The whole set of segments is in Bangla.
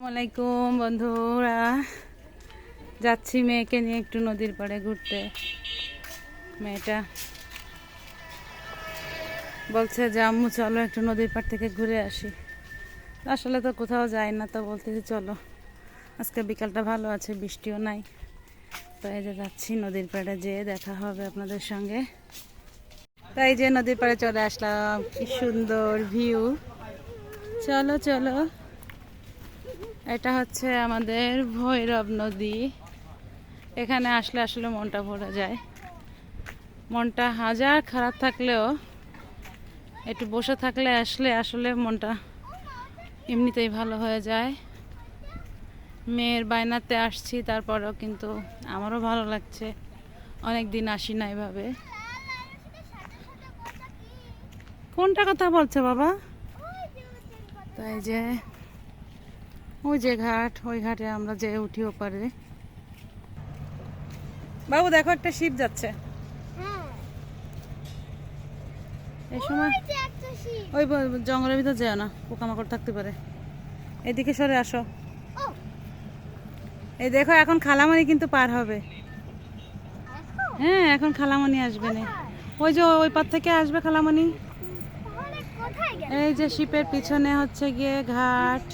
আসসালামাইকুম বন্ধুরা। যাচ্ছি মেয়েকে নিয়ে একটু নদীর পাড়ে ঘুরতে। মেয়েটা বলছে যে, আম্মু, চলো একটু নদীর পাড় থেকে ঘুরে আসি। আসলে তো কোথাও যাই না, তো বলতেছি, চলো। আজকে বিকালটা ভালো আছে, বৃষ্টিও নাই। তো এই যে যাচ্ছি নদীর পাড়ে যেয়ে দেখা হবে আপনাদের সঙ্গে। তাই যে নদীর পাড়ে চলে আসলাম, কি সুন্দর ভিউ। চলো চলো। এটা হচ্ছে আমাদের ভৈরব নদী। এখানে আসলে আসলে মনটা ভরে যায়। মনটা হাজার খারাপ থাকলেও একটু বসে থাকলে আসলে আসলে মনটা এমনিতেই ভালো হয়ে যায়। মেয়ের বায়নাতে আসছি তারপরেও কিন্তু আমারও ভালো লাগছে। অনেক দিন আসি না এভাবে। কোনটা কথা বলছে বাবা? তাই যে ওই যে ঘাট ওই ঘাটে আমরা যে উঠি ওপারে। বাবু দেখো একটা শিপ যাচ্ছে। হ্যাঁ। এই সময় যে ওই জঙ্গলের ভিতর যেও না পোকামাকড় থাকতে পারে। এদিকে সরে আসো। এই দেখো এখন খালামানি কিন্তু পার হবে। হ্যাঁ এখন খালামানি আসবে না। ওই যে ওই পার থেকে আসবে খালামানি। এই যে শিপের পিছনে হচ্ছে গিয়ে ঘাট।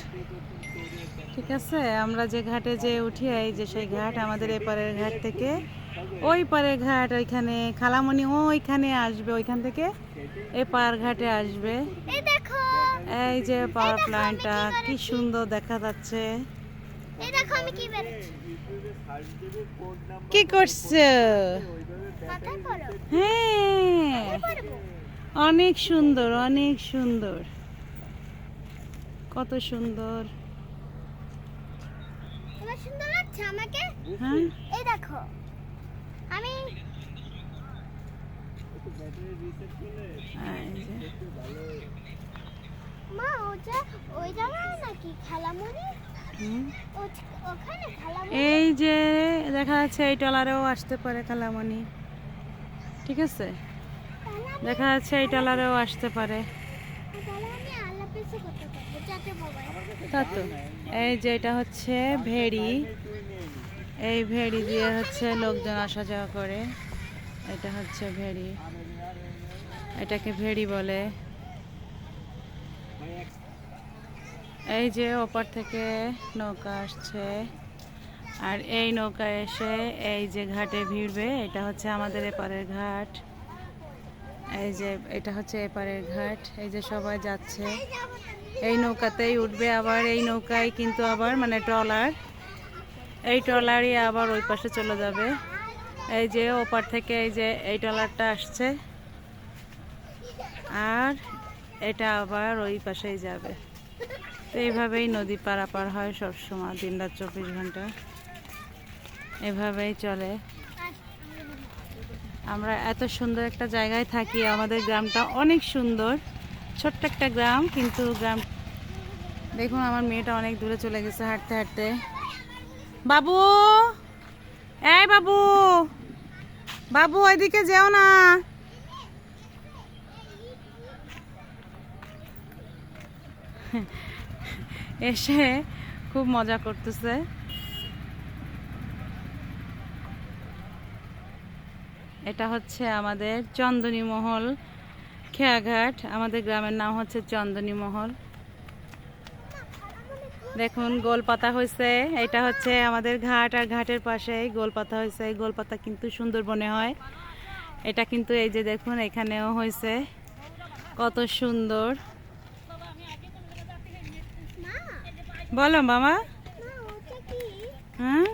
ঠিক আছে? আমরা যে ঘাটে যে উঠি এই যে সেই ঘাট আমাদের এপারের ঘাট থেকে ওই পারের ঘাট ওইখানে খালামণি ওইখানে আসবে ওইখান থেকে এপার ঘাটে আসবে। এই যে পাওয়ার প্ল্যান্টটা কি সুন্দর দেখা যাচ্ছে। কি করছ? হ্যাঁ। অনেক সুন্দর অনেক সুন্দর। কত সুন্দর। সুন্দর লাগছে আমাকে? হ্যাঁ। এই দেখো। আমি যে। মা ওটা ওই জায়গায় নাকি। ওখানে এই যে দেখা যাচ্ছে এই টলারেও আসতে পারে কালামণি ঠিক আছে? দেখা যাচ্ছে এই টলারেও আসতে পারে। করতে তা এই যে এটা হচ্ছে ভেড়ি। এই ভেড়ি দিয়ে হচ্ছে লোকজন আসা যাওয়া করে। এটা হচ্ছে ভেড়ি। এটাকে ভেড়ি বলে। এই যে ওপার থেকে নৌকা আসছে। আর এই নৌকা এসে এই যে ঘাটে ভিড়বে, এটা হচ্ছে আমাদের এপারের ঘাট। এই যে এটা হচ্ছে এপারের ঘাট। এই যে সবাই যাচ্ছে। এই নৌকাতেই উঠবে আবার, এই নৌকায় কিন্তু আবার মানে ট্রলার। এই ট্রলারই আবার ওই পাশে চলে যাবে। এই যে ওপার থেকে এই যে এই ট্রলারটা আসছে। আর এটা আবার ওই পাশেই যাবে। তো এইভাবেই নদী পারাপার হয় সবসময় দিন রাত চব্বিশ ঘণ্টা। এভাবেই চলে। আমরা এত সুন্দর একটা জায়গায় থাকি, আমাদের গ্রামটা অনেক সুন্দর। ছোট্ট একটা গ্রাম, কিন্তু গ্রাম দেখুন আমার মেয়েটা অনেক দূরে চলে গেছে হাঁটতে হাঁটতে। বাবু! এই বাবু! বাবু, ওইদিকে যেও না। এসে খুব মজা করতেছে। এটা হচ্ছে আমাদের চন্দনী মহল। খেয়াঘাট, আমাদের গ্রামের নাম হচ্ছে চন্দনী মহল। দেখুন, গোলপাতা হয়েছে এটা হচ্ছে আমাদের ঘাট, আর ঘাটের পাশে গোলপাতা হয়েছে গোলপাতা কিন্তু সুন্দরবনে হয়। এটা কিন্তু এই যে দেখুন, এখানেও হয়েছে কত সুন্দর। বলো, মামা। হ্যাঁ?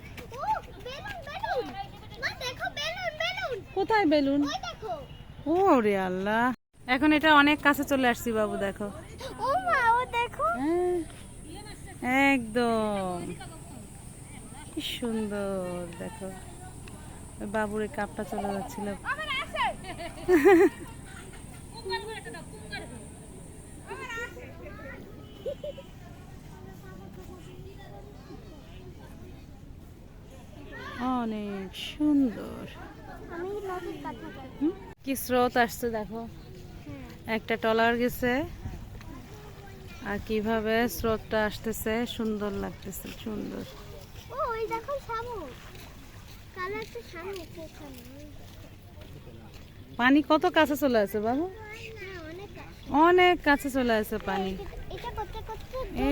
কোথায় বেলুন? ও রে আল্লাহ। এখন এটা অনেক কাছে চলে আসছি বাবু দেখো। ও মা ও দেখো। হ্যাঁ, একদম। কি সুন্দর দেখো। বাবুর এই কাপটা চলে যাচ্ছিল। অনেক সুন্দর? কি স্রোত আসছে দেখো। একটা টলার গেছে। আর কীভাবে স্রোতটা আসতেছে সুন্দর লাগতেছে সুন্দর। ওই দেখো শামুক কালো শামুক পানি কত কাছে চলে আসে বাবু? অনেক কাছে চলে আসে পানি।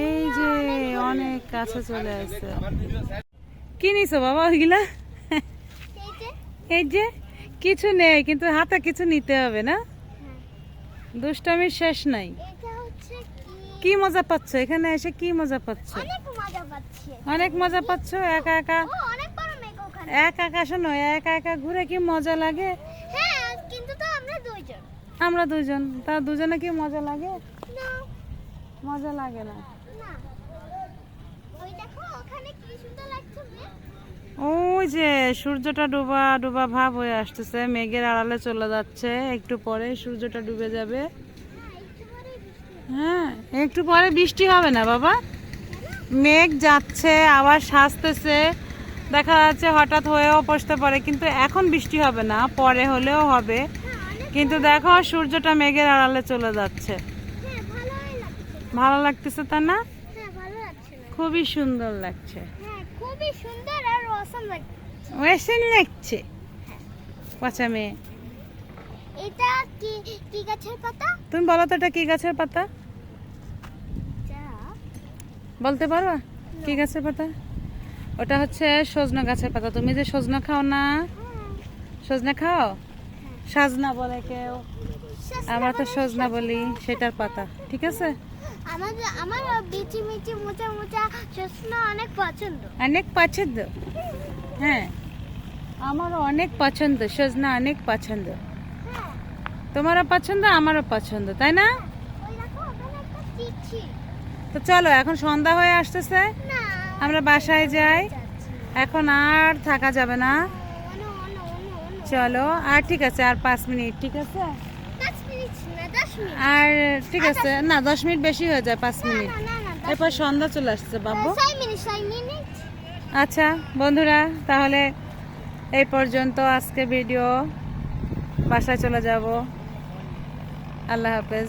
এই যে অনেক কাছে চলে আসে কি নিছো বাবা ওইগুলা? এই যে কিছু নেই কিন্তু হাতে কিছু নিতে হবে না? দুষ্টামির শেষ নাই। কি? মজা পাচ্ছ? এখানে এসে কি মজা পাচ্ছ? অনেক মজা পাচ্ছি। একা একা? একা একা শোনো একা একা ঘুরে কি মজা লাগে? হ্যাঁ আমরা দুজন তা দুজনে কি মজা লাগে? মজা লাগে না। ওই দেখো ওখানে কি সুন্দর লাগছে ওই যে সূর্যটা ডুবা ডুবা ভাব হয়ে আসতেছে মেঘের আড়ালে চলে যাচ্ছে একটু পরে সূর্যটা ডুবে যাবে। হ্যাঁ একটু পরে বৃষ্টি হবে না বাবা? মেঘ যাচ্ছে আবার সাজতেছে দেখা যাচ্ছে হঠাৎ হয়েও বসতে পারে কিন্তু এখন বৃষ্টি হবে না পরে হলেও হবে। কিন্তু দেখো সূর্যটা মেঘের আড়ালে চলে যাচ্ছে। ভালো লাগতেছে তা না? হ্যাঁ খুবই সুন্দর লাগছে। হ্যাঁ খুবই সুন্দর অসম লাগছে। পচা মেয়ে। এটা কি কি গাছের পাতা? তুমি বলো তো এটা কি গাছের পাতা? বলতে পারো কি গাছের পাতা? ওটা হচ্ছে সজনা গাছের পাতা। তুমি যে সজনা খাও না সজনা খাও? সাজনা বলে কেউ। আমরা তো সজনা বলি সেটার পাতা। ঠিক আছে? আমার আমার বিচি মিচি মোচা মোচা শসনা অনেক পছন্দ। অনেক পছন্দ। হ্যাঁ। আমারও অনেক পছন্দ, সজনা অনেক পছন্দ। হ্যাঁ তোমারও পছন্দ, আমারও পছন্দ, তাই না? তো চলো, এখন সন্ধ্যা হয়ে আসতেছে। আমরা বাসায় যাই। এখন আর থাকা যাবে না। চলো, আর ঠিক আছে, আর পাঁচ মিনিট, ঠিক আছে? আর ঠিক আছে, না, দশ মিনিট বেশি হয়ে যায়, পাঁচ মিনিট। এরপর সন্ধ্যা চলে আসছে, বাবু। আচ্ছা বন্ধুরা তাহলে এই পর্যন্ত আজকে ভিডিও। বাসায় চলে যাব। আল্লাহ হাফেজ।